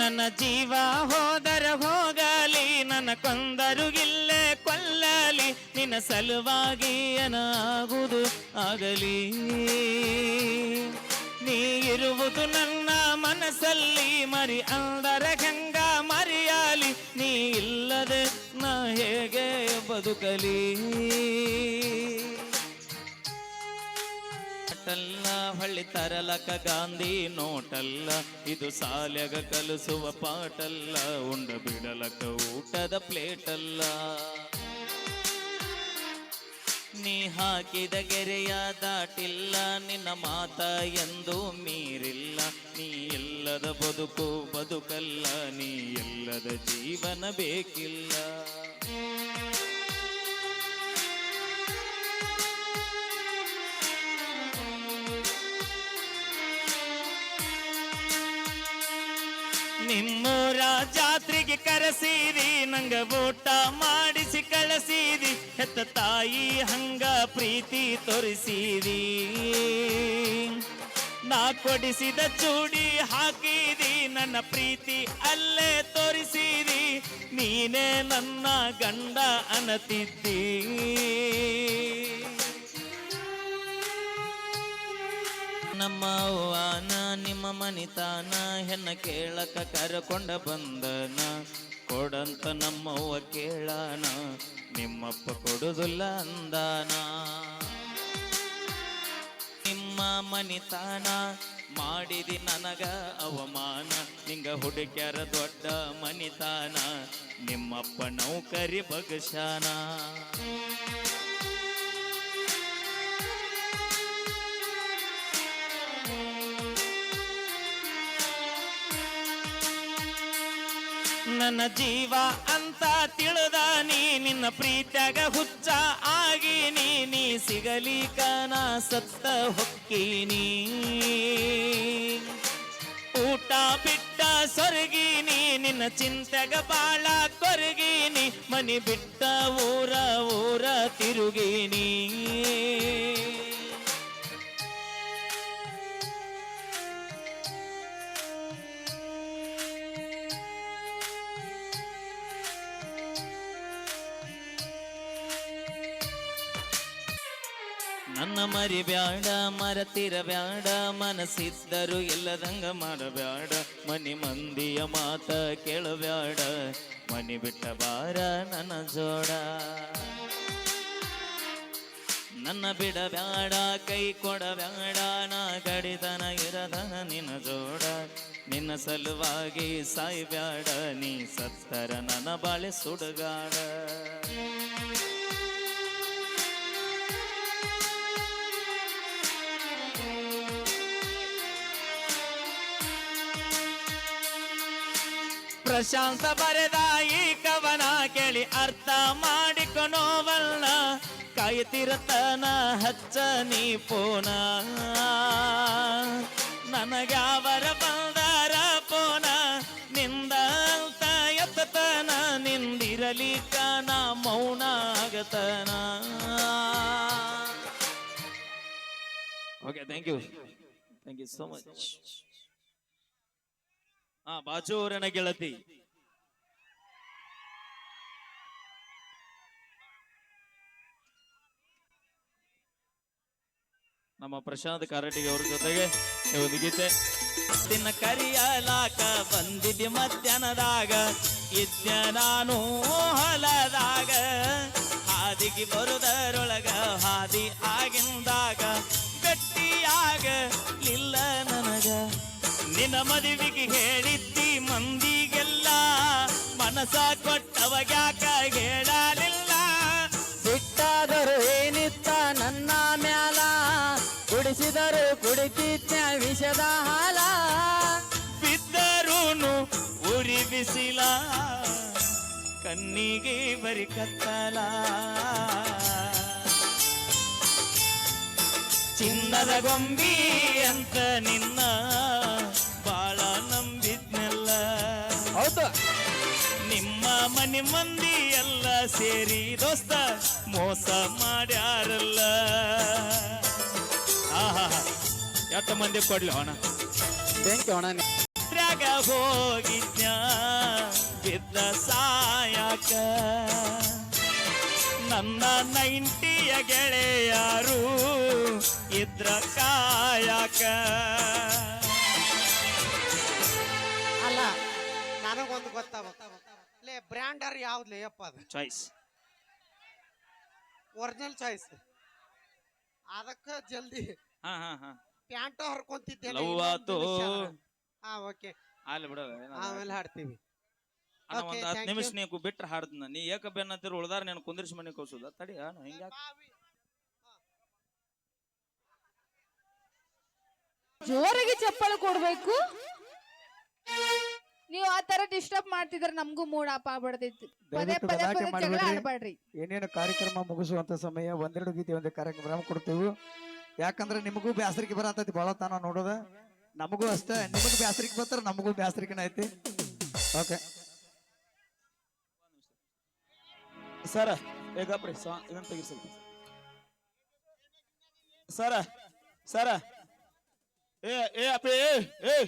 ನನ್ನ ಜೀವ ಹೋದರ ಹೋಗಲಿ, ನನ್ನ ಕೊಂದರು ಇಲ್ಲೇ ಕೊಲ್ಲಲಿ, ನಿನ್ನ ಸಲುವಾಗಿ ಏನಾಗುವುದು ಆಗಲಿ? ನೀ ಇರುವುದು ನನ್ನ ಮನಸ್ಸಲ್ಲಿ, ಮರಿ ಅಂದರ ಹೆಂಗ ಮರಿಯಾಲಿ? ನೀ ಇಲ್ಲದೆ ನಾ ಹೇಗೆ ಬದುಕಲಿ? ನೋಟಲ್ಲ, ಹಳ್ಳಿ ತರಲಕ ಗಾಂಧಿ ನೋಟಲ್ಲ, ಇದು ಸಾಲ್ಯಾಗ ಕಲಿಸುವ ಪಾಟಲ್ಲ ಉಂಡ ಬಿಡಲಕ ಊಟದ ಪ್ಲೇಟಲ್ಲ. ನೀ ಹಾಕಿದ ಗೆರೆಯ ದಾಟಿಲ್ಲ, ನಿನ್ನ ಮಾತ ಎಂದು ಮೀರಿಲ್ಲ, ನೀ ಎಲ್ಲದ ಬದುಕು ಬದುಕಲ್ಲ, ನೀ ಎಲ್ಲದ ಜೀವನ ಬೇಕಿಲ್ಲ. ನಿಮ್ಮೂರ ಜಾತ್ರೆಗೆ ಕರೆಸೀರಿ, ನಂಗ ಊಟ ಮಾಡಿಸಿ ಕಳಿಸೀರಿ, ಹೆತ್ತ ತಾಯಿ ಹಂಗ ಪ್ರೀತಿ ತೋರಿಸೀರಿ. ನಾ ಕೊಡಿಸಿದ ಚೂಡಿ ಹಾಕಿದಿ ನನ್ನ ಪ್ರೀತಿ ಅಲ್ಲೇ ತೋರಿಸಿರಿ, ನೀನೇ ನನ್ನ ಗಂಡ ಅನತಿದ್ದಿ ನಮ್ಮ ಅವ್ವಾನ, ನಿಮ್ಮ ಮನಿತಾನ, ಹೆಣ್ಣ ಕೇಳಕ ಕರಕೊಂಡ ಬಂದನ. ಕೊಡಂತ ನಮ್ಮವ್ವ ಕೇಳಾನ, ನಿಮ್ಮಪ್ಪ ಕೊಡುದಿಲ್ಲ ಅಂದಾನ. ನಿಮ್ಮ ಮನಿತಾನ, ಮಾಡಿದಿ ನನಗ ಅವಮಾನ. ನಿಂಗ ಹುಡುಕ್ಯಾರ ದೊಡ್ಡ ಮನಿತಾನ, ನಿಮ್ಮಪ್ಪ ನೌಕರಿ ಬಗಶಾನ ನನ್ನ ಜೀವ ಅಂತ ತಿಳಿದ ನೀ ನಿನ್ನ ಪ್ರೀತ್ಯಾಗ ಹುಚ್ಚ ಆಗಿ ನೀ ನೀ ಕನ ಸತ್ತ ಹೊಕ್ಕೀನಿ. ಊಟ ಬಿಟ್ಟ ಸೊರಗೀನಿ, ನಿನ್ನ ಚಿಂತೆಗ ಬಾಳ ಕೊರಗೀನಿ, ಮನಿ ಬಿಟ್ಟ ಊರ ಊರ ತಿರುಗೀನಿ. ನನ್ನ ಮರಿ ಬ್ಯಾಡ ಮರತಿರ ಬ್ಯಾಡ ಮನಸ್ಸಿದ್ದರು ಇಲ್ಲದಂಗ ಮಾಡಬ್ಯಾಡ. ಮನಿ ಮಂದಿಯ ಮಾತ ಕೇಳಬ್ಯಾಡ, ಮನಿ ಬಿಟ್ಟ ಬಾರ ನನ್ನ ಜೋಡ. ನನ್ನ ಬಿಡಬ್ಯಾಡ, ಕೈ ಕೊಡಬ್ಯಾಡ, ನಾ ಕಡಿತನ ಇರದನ ನಿನ್ನ ಜೋಡ. ನಿನ್ನ ಸಲುವಾಗಿ ಸಾಯ್ಬ್ಯಾಡ, ನೀ ಸತ್ತರ ನನ್ನ ಬಾಳೆ ಸುಡುಗಾಡ. ಪ್ರಶಾಂತ ಬರೆದ ಈ ಕವನ ಕೇಳಿ ಅರ್ಥ ಮಾಡಿಕೊನೋವಲ್ಲ. ಕಾಯ್ತಿರತನ ಹಚ್ಚ ನೀ ಪೋನ. ನನಗ್ಯಾವರ ಬಂದಾರ ಪೋನ. ನಿಂದ ಎತ್ತತನ ನಿಂದಿರಲಿಕ ನಾ ಮೌನ ಆಗತನ. Okay thank you thank you so much ಆ, ಬಾಜೂರನ ಗೆಳತಿ. ನಮ್ಮ ಪ್ರಶಾಂತ್ ಕಾರಟಿಗೆ ಅವ್ರ ಜೊತೆಗೆ ಒಂದು ಗೀತೆ. ದಿನ ಕರಿಯಲಾಕ ಬಂದಿದ್ದೆ ಮಧ್ಯಾಹ್ನದಾಗ. ಇದ್ದ ನಾನು ಹೊಲದಾಗ. ಹಾದಿಗೆ ಬರುದರೊಳಗ ಹಾದಿ ಆಗಿಂದಾಗ. ಗಟ್ಟಿಯಾಗ ಇಲ್ಲ ನನಗ. ನಿನ್ನ ಮದುವೆಗೆ ಹೇಳಿದ್ದಿ ಮಂದಿಗೆಲ್ಲ. ಮನಸ ಯಾಕ ಹೇಳಲಿಲ್ಲ. ಸಿಟ್ಟಾದರು ಏನಿತ್ತ ನನ್ನ ಮ್ಯಾಲ. ಕುಡಿಸಿದರು ಕುಡಿತಿದ್ದ ವಿಷದ ಹಾಲ. ಬಿದ್ದರೂನು ಉರಿ ಬಿಸಿಲ. ಕಣ್ಣಿಗೆ ಬರಿ ಕತ್ತಲ. ಚಿನ್ನದ ಗೊಂಬಿ ಅಂತ ನಿನ್ನ ಸೇರಿ ದೋಸ್ತ ಮೋಸ ಮಾಡ್ಯಾರಲ್ಲ. ಆಹಾ ಎಷ್ಟು ಮಂದಿ ಕೊಡ್ಲಿ ಅಣ್ಣ? ಥ್ಯಾಂಕ್ ಯು ಅಣ್ಣ ಇದ್ರಾಗ ಹೋಗಿದ್ನ ಬಿದ್ದ ಸಾಯಕ. ನನ್ನ ನೈಂಟಿಯ ಗೆಳೆಯಾರು ಇದ್ರ ಕಾಯಕ. ಅಲ್ಲ ನನಗೊಂದು ಗೊತ್ತಾಗ ಲೇ ಬ್ರ್ಯಾಂಡರ್ ಯಾವ್ದು ಅಪ್ಪ ಅದು ಚಾಯ್ಸ್ ಒರಿಜಿನಲ್ ಚಾಯ್ಸ್ ಅದಕ್ಕ ಜಲ್ದಿ ಹಾ ಹಾ ಹಾ ಪ್ಯಾಂಟ್ ಹರ್ಕೊಂತಿದ್ದೆ ಲವ್ ಆತು. ಹಾ ಓಕೆ ಅಲ್ಲಿ ಬಿಡ ಆಮೇಲೆ ಹಾಡ್ತೀವಿ ಅಣ್ಣ Okay, ಒಂದ್ ಹತ್ತು thank ನಿಮಿಷ you. ನೀವು ಬಿಟ್ರೆ ಹಾಡ್ದನ ನೀ ಏಕ ಬೆನ್ನ ಅಂತೀರ ಉಳ್ದಾರ ನೀನು ಕುಂದಿರ್ಸಿ ಮನೆ ಕಳ್ಸೋದ ತಡಿ ಅಣ್ಣ ಹಿಂಗ್ಯಾಕ್ ಜೋರಾಗಿ ಚಪ್ಪಲ್ ಕೊಡ್ಬೇಕು ನೀವು ಆ ತರ ಡಿಸ್ಟರ್ಬ್ ಮಾಡ್ತಿದ್ರೆ ನಮಗೂ ಮೂಡ್ ಆಪ್ ಆಗ್ಬಿಡ್ತೈತಿ. ಪದೇ ದಯವಿಟ್ಟು ಪದೇ ಗಲಾಟೆ ಪದೇ ಜಗಳ ಮಾಡ್ಬೇಡ್ರಿ. ಆಡ್ಬೇಡ್ರಿ. ಏನೇನು ಕಾರ್ಯಕ್ರಮ ಮುಗಿಸುವಂತ ಸಮಯ ಒಂದೆರಡು ಗೀತೆ ಒಂದು ಕಾರ್ಯಕ್ರಮ ಕೊಡ್ತೇವೆ. ಯಾಕಂದ್ರೆ ನಿಮಗೂ ಬ್ಯಾಸರಿಕೆ ಬರತೈತಿ ಬಹಳ ತಾನ ನೋಡೋದ. ನಮಗೂ ಅಷ್ಟೇ. ನಿಮಗೂ ಬ್ಯಾಸರಿಕೆ ಬರ್ತಾರ ನಮಗೂ ಬ್ಯಾಸರಿಕೆನ ಐತಿ. ಓಕೆ ಸರ್ ಈಗ ಸಾ ಇದನ್ನ ತೆಗಿ ಸ್ವಲ್ಪ ಸರ ಸರ ಏ ಏ ಅಪ್ಪಿ ಏ ಏ.